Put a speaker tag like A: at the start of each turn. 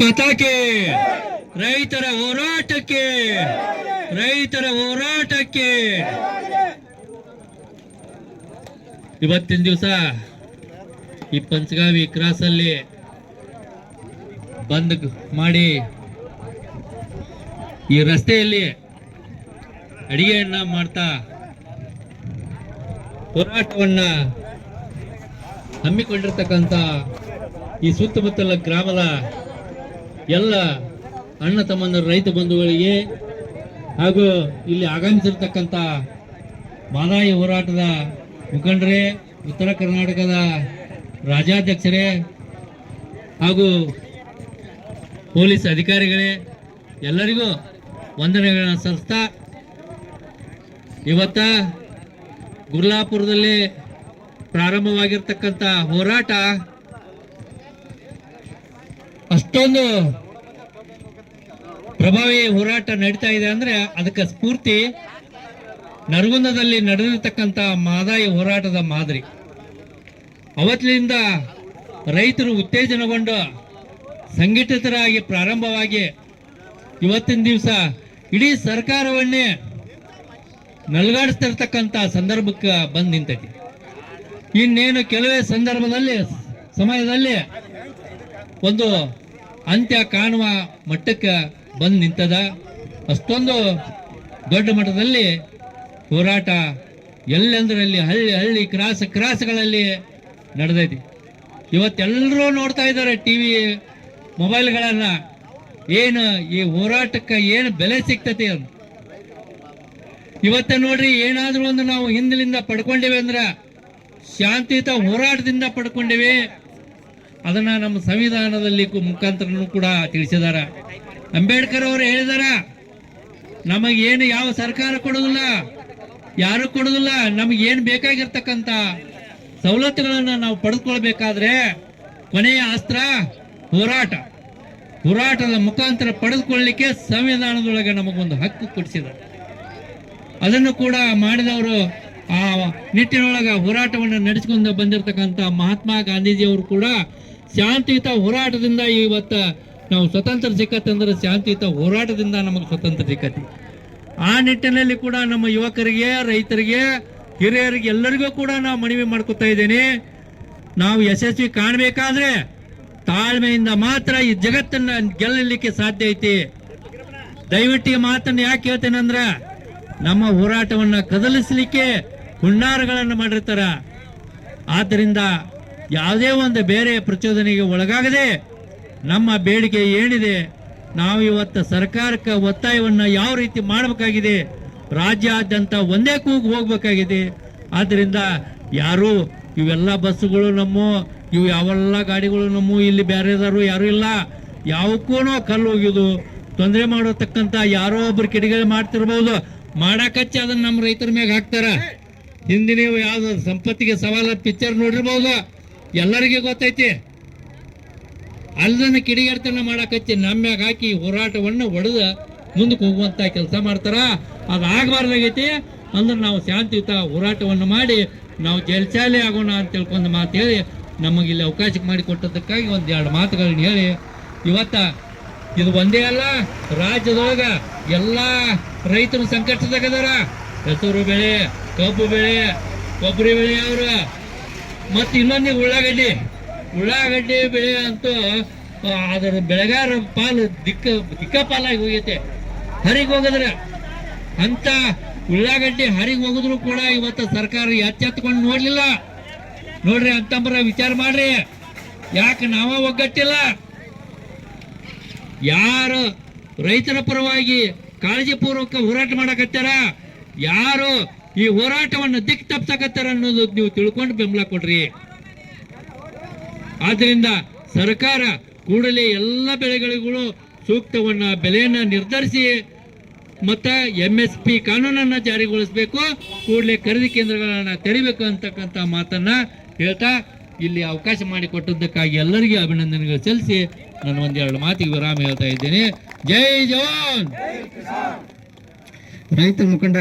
A: ಪತಾಕೆ. ರೈತರ ಹೋರಾಟಕ್ಕೆ. ರೈತರ ಹೋರಾಟಕ್ಕೆ. ಇವತ್ತಿನ ದಿವಸ ಈ ಪಂಚಗಾವಿ ಕ್ರಾಸಲ್ಲಿ ಬಂದ್ ಮಾಡಿ ಈ ರಸ್ತೆಯಲ್ಲಿ ಅಡಿಗೆಯನ್ನ ಮಾಡ್ತಾ ಹೋರಾಟವನ್ನ ಹಮ್ಮಿಕೊಂಡಿರ್ತಕ್ಕಂಥ ಈ ಸುತ್ತಮುತ್ತಲ ಗ್ರಾಮದ ಎಲ್ಲ ಅಣ್ಣ ತಮ್ಮಂದರ ರೈತ ಬಂಧುಗಳಿಗೆ ಹಾಗೂ ಇಲ್ಲಿ ಆಗಮಿಸಿರ್ತಕ್ಕಂಥ ಮಾದಾಯಿ ಹೋರಾಟದ ಮುಖಂಡರೇ, ಉತ್ತರ ಕರ್ನಾಟಕದ ರಾಜ್ಯಾಧ್ಯಕ್ಷರೇ ಹಾಗೂ ಪೊಲೀಸ್ ಅಧಿಕಾರಿಗಳೇ, ಎಲ್ಲರಿಗೂ ವಂದನೆಗಳನ್ನ ಸಲ್ಲಿಸ್ತಾ ಇವತ್ತ ಗುರ್ಲಾಪುರದಲ್ಲಿ ಪ್ರಾರಂಭವಾಗಿರ್ತಕ್ಕಂಥ ಹೋರಾಟ ಅಷ್ಟೊಂದು ಪ್ರಭಾವಿ ಹೋರಾಟ ನಡೀತಾ ಇದೆ ಅಂದ್ರೆ ಅದಕ್ಕೆ ಸ್ಫೂರ್ತಿ ನರಗುಂದದಲ್ಲಿ ನಡೆದಿರ್ತಕ್ಕಂಥ ಮಾದಾಯಿ ಹೋರಾಟದ ಮಾದರಿ. ಅವತ್ತಿನಿಂದ ರೈತರು ಉತ್ತೇಜನಗೊಂಡು ಸಂಘಟಿತರಾಗಿ ಪ್ರಾರಂಭವಾಗಿ ಇವತ್ತಿನ ದಿವಸ ಇಡೀ ಸರ್ಕಾರವನ್ನೇ ನಲ್ಗಾಡಿಸ್ತಿರ್ತಕ್ಕಂಥ ಸಂದರ್ಭಕ್ಕೆ ಬಂದು ನಿಂತೈತಿ. ಇನ್ನೇನು ಕೆಲವೇ ಸಂದರ್ಭದಲ್ಲಿ, ಸಮಯದಲ್ಲಿ ಒಂದು ಅಂತ್ಯ ಕಾಣುವ ಮಟ್ಟಕ್ಕೆ ಬಂದು ನಿಂತದ. ಅಷ್ಟೊಂದು ದೊಡ್ಡ ಮಟ್ಟದಲ್ಲಿ ಹೋರಾಟ ಎಲ್ಲೆಂದರಲ್ಲಿ ಹಳ್ಳಿ ಹಳ್ಳಿ ಕ್ರಾಸ್, ಕ್ರಾಸ್ಗಳಲ್ಲಿ ನಡೆದೈತಿ. ಇವತ್ತೆಲ್ಲರೂ ನೋಡ್ತಾ ಇದ್ದಾರೆ ಟಿ ವಿ ಮೊಬೈಲ್ಗಳನ್ನ. ಏನು ಈ ಹೋರಾಟಕ್ಕೆ ಏನು ಬೆಲೆ ಸಿಗ್ತತಿ ಅಂತ. ಇವತ್ತ ನೋಡ್ರಿ ಏನಾದರೂ ಒಂದು ನಾವು ಹಿಂದಿನಿಂದ ಪಡ್ಕೊಂಡಿವಿ ಅಂದ್ರ ಶಾಂತಿಯುತ ಹೋರಾಟದಿಂದ ಪಡ್ಕೊಂಡಿವಿ. ಅದನ್ನ ನಮ್ಮ ಸಂವಿಧಾನದಲ್ಲಿ ಮುಖಾಂತರನೂ ಕೂಡ ತಿಳಿಸಿದಾರ ಅಂಬೇಡ್ಕರ್ ಅವರು ಹೇಳಿದಾರ ಏನು ಯಾವ ಸರ್ಕಾರ ಕೊಡೋದಿಲ್ಲ, ಯಾರು ಕೊಡೋದಿಲ್ಲ ನಮಗೆ ಏನು ಬೇಕಾಗಿರ್ತಕ್ಕಂಥ ಸವಲತ್ತುಗಳನ್ನು ನಾವು ಪಡೆದುಕೊಳ್ಬೇಕಾದ್ರೆ ಕೊನೆಯ ಅಸ್ತ್ರ ಹೋರಾಟ. ಹೋರಾಟದ ಮುಖಾಂತರ ಪಡೆದುಕೊಳ್ಳಿಕ್ಕೆ ಸಂವಿಧಾನದೊಳಗೆ ನಮಗೊಂದು ಹಕ್ಕು ಕೊಡಿಸಿದ್ದಾರೆ ಅದನ್ನು ಕೂಡ ಮಾಡಿದವರು ಆ ನಿಟ್ಟಿನೊಳಗ ಹೋರಾಟವನ್ನು ನಡೆಸಿಕೊಂಡು ಬಂದಿರತಕ್ಕಂಥ ಮಹಾತ್ಮ ಗಾಂಧೀಜಿಯವರು ಕೂಡ ಶಾಂತಿಯುತ ಹೋರಾಟದಿಂದ ಇವತ್ತ ನಾವು ಸ್ವತಂತ್ರ ಸಿಕ್ಕತ್ತಂದ್ರೆ ಶಾಂತಿಯುತ ಹೋರಾಟದಿಂದ ನಮಗೆ ಸ್ವತಂತ್ರ ಸಿಕ್ಕತಿ ಆ ನಿಟ್ಟಿನಲ್ಲಿ ಕೂಡ ನಮ್ಮ ಯುವಕರಿಗೆ, ರೈತರಿಗೆ, ಹಿರಿಯರಿಗೆ ಎಲ್ಲರಿಗೂ ಕೂಡ ನಾವು ಮನವಿ ಮಾಡ್ಕೊತಾ ಇದ್ದೇನೆ. ನಾವು ಯಶಸ್ವಿ ಕಾಣಬೇಕಾದ್ರೆ ತಾಳ್ಮೆಯಿಂದ ಮಾತ್ರ ಈ ಜಗತ್ತನ್ನ ಗೆಲ್ಲಲಿಕ್ಕೆ ಸಾಧ್ಯ ಐತಿ. ದಯವಿಟ್ಟು ಈ ಮಾತನ್ನ ಯಾಕೆ ಹೇಳ್ತೇನೆ ಅಂದ್ರೆ ನಮ್ಮ ಹೋರಾಟವನ್ನ ಕದಲಿಸಲಿಕ್ಕೆ ಹುಣ್ಣಾರಗಳನ್ನು ಮಾಡಿರ್ತಾರ. ಆದ್ದರಿಂದ ಯಾವುದೇ ಒಂದು ಬೇರೆ ಪ್ರಚೋದನೆಗೆ ಒಳಗಾಗದೆ ನಮ್ಮ ಬೇಡಿಕೆ ಏನಿದೆ, ನಾವು ಇವತ್ತು ಸರ್ಕಾರಕ್ಕೆ ಒತ್ತಾಯವನ್ನು ಯಾವ ರೀತಿ ಮಾಡಬೇಕಾಗಿದೆ, ರಾಜ್ಯಾದ್ಯಂತ ಒಂದೇ ಕೂಗು ಹೋಗ್ಬೇಕಾಗಿದೆ. ಆದ್ದರಿಂದ ಯಾರು ಇವೆಲ್ಲ ಬಸ್ಸುಗಳು ನಮ್ಮ, ಇವು ಯಾವೆಲ್ಲ ಗಾಡಿಗಳು ನಮ್ಮ, ಇಲ್ಲಿ ಬೇರೆದಾರು ಯಾರು ಇಲ್ಲ. ಯಾವಕ್ಕೂ ಕಲ್ಲು ಹೋಗಿದ್ದು ತೊಂದರೆ ಮಾಡತಕ್ಕಂಥ ಯಾರೋ ಒಬ್ರು ಕಿಡಿಗೇಡಿ ಮಾಡ್ತಿರ್ಬೋದು. ಮಾಡಾಕಚ್ಚಿ ಅದನ್ನ ನಮ್ಮ ರೈತರ ಮ್ಯಾಗ ಹಾಕ್ತಾರ. ಹಿಂದಿನ ಯಾವ್ದು ಸಂಪತ್ತಿಗೆ ಸವಾಲ, ಪಿಕ್ಚರ್ ನೋಡಿರ್ಬೋದು. ಎಲ್ಲರಿಗೂ ಗೊತ್ತೈತಿ. ಅಲ್ಲದನ್ನ ಕಿಡಿಗೇಡ್ತನ ಮಾಡಾಕತ್ತಿ ನಮ್ಮ ಮ್ಯಾಗ ಹಾಕಿ ಹೋರಾಟವನ್ನು ಒಡೆದ ಮುಂದಕ್ಕೆ ಹೋಗುವಂತ ಕೆಲಸ ಮಾಡ್ತಾರ. ಅದು ಆಗಬಾರ್ದಾಗೈತಿ. ಅಂದ್ರೆ ನಾವು ಶಾಂತಿಯುತ ಹೋರಾಟವನ್ನು ಮಾಡಿ ನಾವು ಜಲಚಾಲೆ ಆಗೋಣ ಅಂತ ತಿಳ್ಕೊಂಡು ಮಾತು ಹೇಳಿ ನಮಗೆ ಇಲ್ಲಿ ಅವಕಾಶ ಮಾಡಿಕೊಟ್ಟದಕ್ಕಾಗಿ ಒಂದು ಎರಡು ಮಾತುಗಳನ್ನ ಹೇಳಿ. ಇವತ್ತ ಇದು ಒಂದೇ ಅಲ್ಲ, ರಾಜ್ಯದೊಳಗ ಎಲ್ಲಾ ರೈತರು ಸಂಕಷ್ಟದಾಗದಾರ ಹೆಸರು ಬೆಳೆ, ಕಬ್ಬು ಬೆಳೆ, ಕೊಬ್ಬರಿ ಬೆಳೆ ಅವ್ರ. ಮತ್ತೆ ಇನ್ನೊಂದು ಉಳ್ಳಾಗಡ್ಡಿ. ಉಳ್ಳಾಗಡ್ಡಿ ಬೆಳೆ ಅಂತೂ ಅದರ ಬೆಳೆಗಾರ ಪಾಲು ದಿಕ್ಕ, ದಿಕ್ಕಪಾಲಾಗಿ ಹೋಗೈತೆ. ಹರಿಗೆ ಹೋಗಿದ್ರೆ ಅಂತ ಉಳ್ಳಾಗಡ್ಡಿ ಹರಿಗೆ ಹೋಗಿದ್ರು ಕೂಡ ಇವತ್ತು ಸರ್ಕಾರ ಎಚ್ಚೆತ್ಕೊಂಡು ನೋಡ್ಲಿಲ್ಲ. ನೋಡ್ರಿ ಅಂತಂಬ್ರ ವಿಚಾರ ಮಾಡ್ರಿ. ಯಾಕೆ ನಾವ ಒಗ್ಗಟ್ಟಿಲ್ಲ? ಯಾರು ರೈತರ ಪರವಾಗಿ ಕಾಳಜಿ ಪೂರ್ವಕ ಹೋರಾಟ ಮಾಡಕತ್ತಾರ? ಯಾರು ಈ ಹೋರಾಟವನ್ನು ದಿಕ್ಕ ತಪ್ಸಕತ್ತಾರ ಅನ್ನೋದು ನೀವು ತಿಳ್ಕೊಂಡು ಬೆಂಬಲ ಕೊಡ್ರಿ. ಆದ್ರಿಂದ ಸರ್ಕಾರ ಕೂಡಲೇ ಎಲ್ಲ ಬೆಳೆಗಳಿಗೂ ಸೂಕ್ತವನ್ನ ಬೆಲೆಯನ್ನ ನಿರ್ಧರಿಸಿ ಮತ್ತು ಎಂ ಎಸ್ ಪಿ ಕಾನೂನನ್ನ ಜಾರಿಗೊಳಿಸಬೇಕು, ಕೂಡಲೇ ಖರೀದಿ ಕೇಂದ್ರಗಳನ್ನ ತೆರಿಬೇಕು ಅಂತಕ್ಕಂಥ ಮಾತನ್ನ ಹೇಳ್ತಾ ಇಲ್ಲಿ ಅವಕಾಶ ಮಾಡಿಕೊಟ್ಟದ್ದಕ್ಕಾಗಿ ಎಲ್ಲರಿಗೂ ಅಭಿನಂದನೆಗಳು ಸಲ್ಲಿಸಿ ನಾನು ಒಂದೆರಡು ಮಾತಿಗೆ ವಿರಾಮ ಹೇಳ್ತಾ ಇದ್ದೇನೆ. ಜೈ ಜವಾನ್!
B: ರೈತ ಮುಖಂಡ